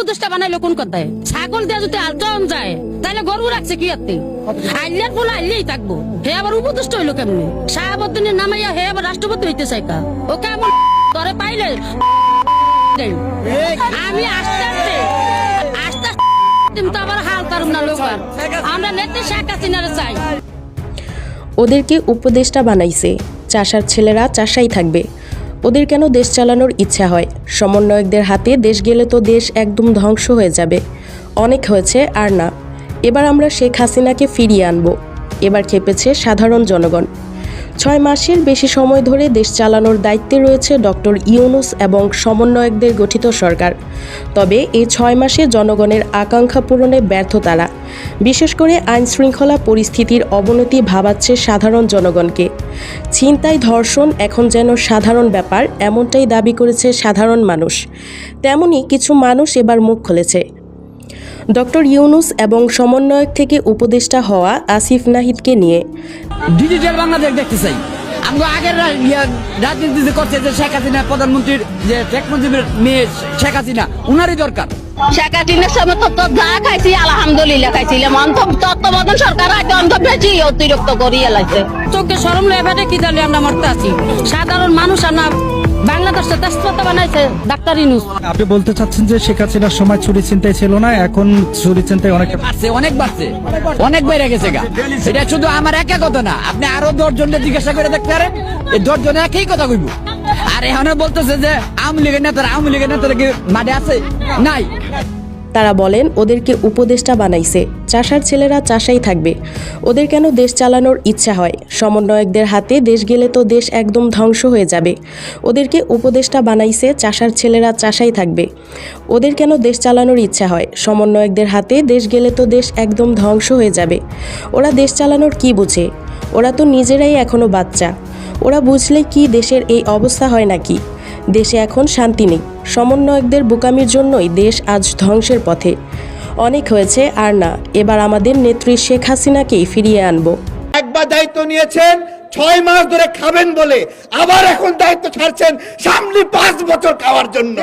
উপদেশটা বানাইলো কোন কথায়? ছাগল দিয়ে যদি আলটন যায় তাহলে গরু রাখছে কি আত্মি? আইলের বলে আইলেই থাকব। হে আবার উপদেষ্ট হইল কেমনি? শাহাবুদ্দিনের নামাইয়া হে আবার রাষ্ট্রপতি হইতে চাই কা? ওকে আমার ধরে পাইলে আমি আস্তে আস্তে আস্তে আস্তে কিন্তু আবার হাল পারুম না লোক আর। আমরা নেত্রী শেখ হাসিনারে চাই। ওদেরকে উপদেষ্টা বানাইছে। চাষার ছেলেরা চাষাই থাকবে। ওদের কেন দেশ চালানোর ইচ্ছা হয়? সমন্বয়কদের হাতে দেশ গেলে তো দেশ একদম ধ্বংস হয়ে যাবে। অনেক হয়েছে আর না। এবার আমরা শেখ হাসিনাকে ফিরিয়ে আনব। এবার খেপেছে সাধারণ জনগণ। ছয় মাসের বেশি সময় ধরে দেশ চালানোর দায়িত্বে রয়েছে ডক্টর ইউনুস এবং সমন্বয়কদের গঠিত সরকার। তবে এই ছয় মাসে জনগণের আকাঙ্ক্ষা পূরণে ব্যর্থ তারা। বিশেষ করে আইন শৃঙ্খলা পরিস্থিতির অবনতি ভাবাচ্ছে সাধারণ জনগণকে। ছিনতাই ধর্ষণ এখন যেন সাধারণ ব্যাপার, এমনটাই দাবি করেছে সাধারণ মানুষ। তেমনি কিছু মানুষ এবার মুখ খুলেছে। ডক্টর ইউনুস এবং সমন্বয়ক থেকে উপদেষ্টা হওয়া আসিফ নাহিদকে নিয়ে। ডিজিটাল বাংলাদেশ দেখতে চাই। আমরা আগের রাজনীতি করছে যে শেখ হাসিনা প্রধানমন্ত্রীর যে মুজিবের মেয়ে শেখ হাসিনা, উনারই দরকার। শেখাটিনের সময় তো তো যা খাইছি আলহামদুলিল্লাহ খাইছিলাম অন্ত তত্ত্বাবধান সরকার আগে অন্ত বেশি অতিরিক্ত করিয়ে লাগছে চোখে সরম লেভারে কি জানি আমরা মরতে আছি। সাধারণ মানুষ আর না বাংলাদেশে তেজপাতা বানাইছে ডাক্তার ইনুস। আপনি বলতে চাচ্ছেন যে শেখ হাসিনার সময় চুরি চিন্তায় ছিল না এখন চুরি চিন্তায় অনেক বাড়ছে অনেক বাড়ছে। অনেক বেড়ে গেছে গা। এটা শুধু আমার একা কথা না আপনি আরও দশ জনের জিজ্ঞাসা করে দেখতে পারেন। এই দশ জনে একই কথা কইব। আর এখানে বলতেছে যে তারা বলেন, ওদেরকে উপদেষ্টা বানাইছে। চাষার ছেলেরা চাষাই থাকবে। ওদের কেন দেশ চালানোর ইচ্ছা হয়? সমন্বয়কদের হাতে দেশ গেলে তো দেশ একদম ধ্বংস হয়ে যাবে। ওদেরকে উপদেষ্টা বানাইছে, চাষার ছেলেরা চাষাই থাকবে। ওদের কেন দেশ চালানোর ইচ্ছা হয়? সমন্বয়কদের হাতে দেশ গেলে তো দেশ একদম ধ্বংস হয়ে যাবে। ওরা দেশ চালানোর কি বুঝে? ওরা তো নিজেরাই এখনও বাচ্চা। ওরা বুঝলে কি দেশের এই অবস্থা হয় নাকি? দেশে এখন শান্তি নেই। সমন্বয়কদের বোকামির জন্যই দেশ আজ ধ্বংসের পথে। অনেক হয়েছে, আর না, এবার আমাদের নেত্রী শেখ হাসিনাকেই ফিরিয়ে আনব। একবার দায়িত্ব নিয়েছেন, ছয় মাস ধরে খাবেন বলে, আবার এখন দায়িত্ব ছাড়ছেন সামনে পাঁচ বছর খাওয়ার জন্য।